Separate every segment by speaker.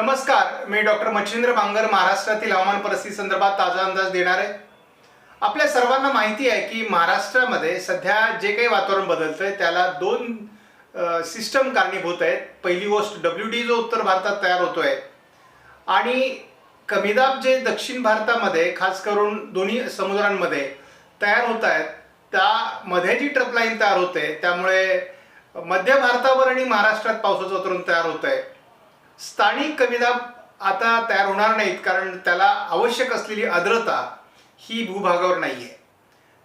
Speaker 1: नमस्कार मी डॉक्टर मच्छिंद्र बांगर महाराष्ट्रातील हवामान परिस्थिती संदर्भात ताजा अंदाज देणार आहे. आपल्या सर्वांना माहिती आहे की महाराष्ट्रामध्ये सध्या जे काही वातावरण बदलतं आहे त्याला दोन सिस्टम कारणीभूत आहेत. पहिली गोष्ट डब्ल्यू डी जो उत्तर भारतात तयार होतो आहे आणि कमीदाब जे दक्षिण भारतामध्ये खास करून दोन्ही समुद्रांमध्ये तयार होत आहेत त्यामध्ये जी ट्रपलाईन तयार होते त्यामुळे मध्य भारतावर आणि महाराष्ट्रात पावसाचं वातावरण तयार होत आहे स्थानिक कमीदाब आता तयार होणार नाहीत कारण त्याला आवश्यक असलेली आर्द्रता ही भूभागावर नाही आहे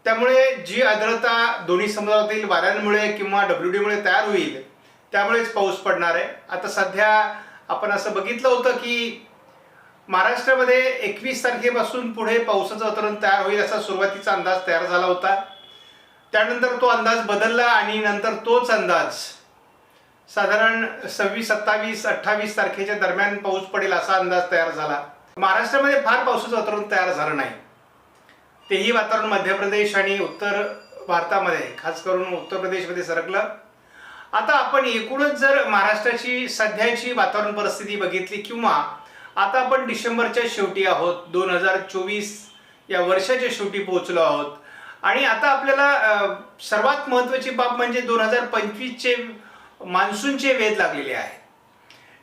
Speaker 1: त्यामुळे जी आर्द्रता दोन्ही समुद्रातील वाऱ्यांमुळे किंवा डब्ल्यू डीमुळे तयार होईल त्यामुळेच पाऊस पडणार आहे. आता सध्या आपण असं बघितलं होतं की महाराष्ट्रामध्ये एकवीस तारखेपासून पुढे पावसाचं वातावरण तयार होईल असा सुरुवातीचा अंदाज तयार झाला होता. त्यानंतर तो अंदाज बदलला आणि नंतर तोच अंदाज साधारण सव्वीस सत्तावीस अठ्ठावीस तारखेच्या दरम्यान पाऊस पडेल असा अंदाज तयार झाला. महाराष्ट्रामध्ये फार पावसाचं वातावरण तयार झालं नाही. तेही वातावरण मध्य प्रदेश आणि उत्तर भारतामध्ये खास करून उत्तर प्रदेशमध्ये सरकलं. आता आपण एकूणच जर महाराष्ट्राची सध्याची वातावरण परिस्थिती बघितली किंवा आता आपण डिसेंबरच्या शेवटी आहोत दोन हजार चोवीस या वर्षाच्या शेवटी पोहोचलो आहोत. आणि आता आपल्याला सर्वात महत्त्वाची बाब म्हणजे दोन हजार पंचवीसचे मान्सूनचे वेध लागलेले आहेत.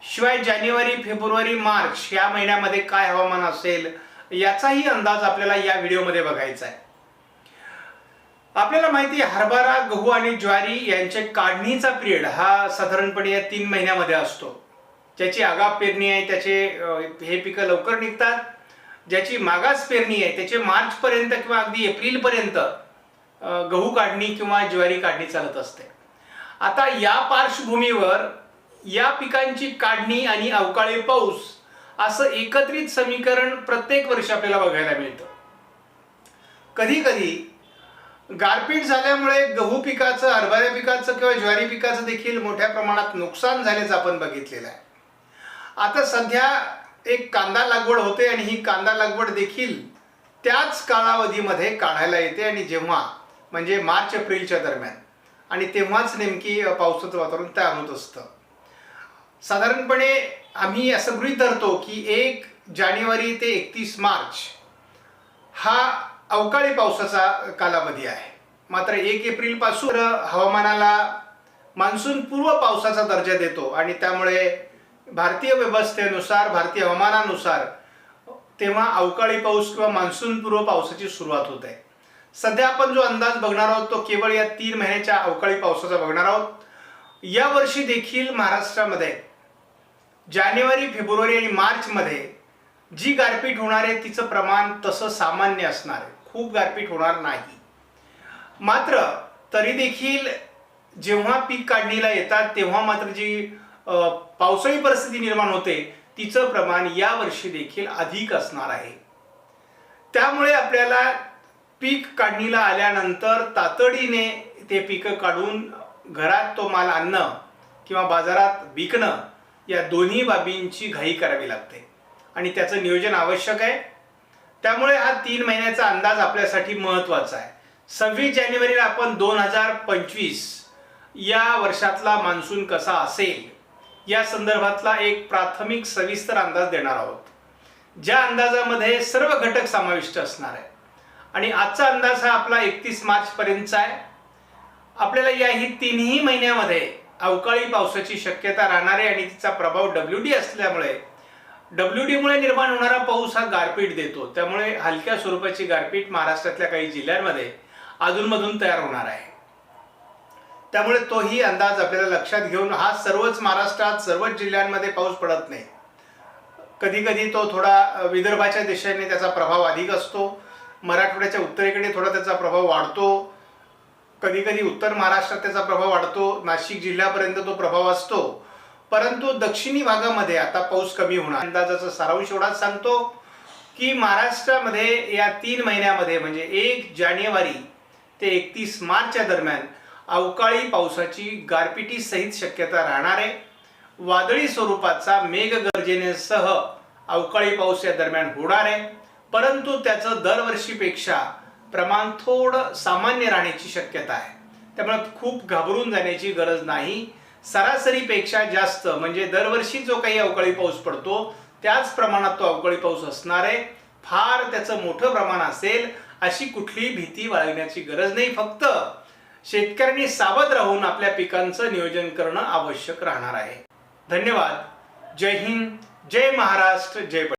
Speaker 1: शिवाय जानेवारी फेब्रुवारी मार्च या महिन्यामध्ये काय हवामान असेल याचाही अंदाज आपल्याला या व्हिडिओमध्ये बघायचा आहे. आपल्याला माहिती आहे हरभरा गहू आणि ज्वारी यांचे काढणीचा पिरियड हा साधारणपणे या तीन महिन्यामध्ये असतो. ज्याची आगाप पेरणी आहे त्याचे हे पिकं लवकर निघतात. ज्याची मागास पेरणी आहे त्याचे मार्चपर्यंत किंवा अगदी एप्रिलपर्यंत गहू काढणी किंवा ज्वारी काढणी चालत असते. आता या पार्श्वभूमीवर या पिकांची काढणी आणि अवकाळी पाऊस असं एकत्रित समीकरण प्रत्येक वर्षी आपल्याला बघायला मिळतं. कधी कधी गारपीट झाल्यामुळे गहू पिकाचं हरभऱ्या पिकाचं किंवा ज्वारी पिकाचं देखील मोठ्या प्रमाणात नुकसान झाल्याचं आपण बघितलेलं आहे. आता सध्या एक कांदा लागवड होते आणि ही कांदा लागवड देखील त्याच कालावधीमध्ये काढायला येते आणि जेव्हा म्हणजे मार्च एप्रिलच्या दरम्यान. आणि तेव्हाच नेमकी पावसाचं वातावरण तयार होत असतं. साधारणपणे आम्ही असं गृहीत धरतो की एक जानेवारी ते एकतीस मार्च हा अवकाळी पावसाचा कालावधी आहे. मात्र एक एप्रिलपासून हवामानाला मान्सून पूर्व पावसाचा दर्जा देतो आणि त्यामुळे भारतीय व्यवस्थेनुसार भारतीय हवामानानुसार तेव्हा अवकाळी पाऊस किंवा मान्सून पूर्व पावसाची सुरुवात होत आहे. सध्या आपण जो अंदाज बघणार आहोत तो केवळ या तीन महिन्याच्या अवकाळी पावसाचा बघणार आहोत. या वर्षी देखील महाराष्ट्रामध्ये जानेवारी फेब्रुवारी आणि मार्चमध्ये जी गारपीट होणार आहे तिचं प्रमाण तसं सामान्य असणार आहे. खूप गारपीट होणार नाही. मात्र तरी देखील जेव्हा पीक काढणीला येतात तेव्हा मात्र जी पावसाळी परिस्थिती निर्माण होते तिचं प्रमाण यावर्षी देखील अधिक असणार आहे. त्यामुळे आपल्याला पीक काढणीला आल्यानंतर तातडीने ते पिकं काढून घरात तो माल आणणं किंवा बाजारात विकणं या दोन्ही बाबींची घाई करावी लागते. आणि त्याचं नियोजन आवश्यक आहे. त्यामुळे हा तीन महिन्याचा अंदाज आपल्यासाठी महत्त्वाचा आहे. सव्वीस जानेवारीला आपण दोन हजार पंचवीस या वर्षातला मान्सून कसा असेल या संदर्भातला एक प्राथमिक सविस्तर अंदाज देणार आहोत. ज्या अंदाजामध्ये सर्व घटक समाविष्ट असणार आहे आणि आजचा अंदाज हा आपला एकतीस मार्चपर्यंतचा आहे. आपल्याला याही तिन्ही महिन्यामध्ये अवकाळी पावसाची शक्यता राहणार आहे आणि तिचा प्रभाव डब्ल्यू डी असल्यामुळे डब्ल्यू डीमुळे निर्माण होणारा पाऊस हा गारपीट देतो. त्यामुळे हलक्या स्वरूपाची गारपीट महाराष्ट्रातल्या काही जिल्ह्यांमध्ये अधूनमधून तयार होणार आहे. त्यामुळे तोही अंदाज आपल्याला लक्षात घेऊन हा सर्वच महाराष्ट्रात सर्वच जिल्ह्यांमध्ये पाऊस पडत नाही. कधी कधी तो थोडा विदर्भाच्या दिशेने त्याचा प्रभाव अधिक असतो. मराठवाड्याच्या उत्तरेकडे थोडा त्याचा प्रभाव वाढतो. कधी कधी उत्तर महाराष्ट्रात त्याचा प्रभाव वाढतो. नाशिक जिल्ह्यापर्यंत तो प्रभाव असतो. परंतु दक्षिणी भागामध्ये आता पाऊस कमी होणार. अंदाजाचा सारांश एवढाच सांगतो की महाराष्ट्रामध्ये या तीन महिन्यामध्ये म्हणजे एक जानेवारी ते एकतीस मार्चच्या दरम्यान अवकाळी पावसाची गारपिटी सहित शक्यता राहणार आहे. वादळी स्वरूपाचा मेघगर्जनेसह अवकाळी पाऊस या दरम्यान होणार आहे. परंतु त्याचं दरवर्षीपेक्षा प्रमाण थोडं सामान्य राहण्याची शक्यता आहे. त्यामुळे खूप घाबरून जाण्याची गरज नाही. सरासरीपेक्षा जास्त म्हणजे दरवर्षी जो काही अवकाळी पाऊस पडतो त्याच प्रमाणात तो अवकाळी पाऊस असणार आहे. फार त्याचं मोठं प्रमाण असेल अशी कुठलीही भीती बाळगण्याची गरज नाही. फक्त शेतकऱ्यांनी सावध राहून आपल्या पिकांचं नियोजन करणं आवश्यक राहणार आहे. धन्यवाद. जय हिंद. जय महाराष्ट्र. जय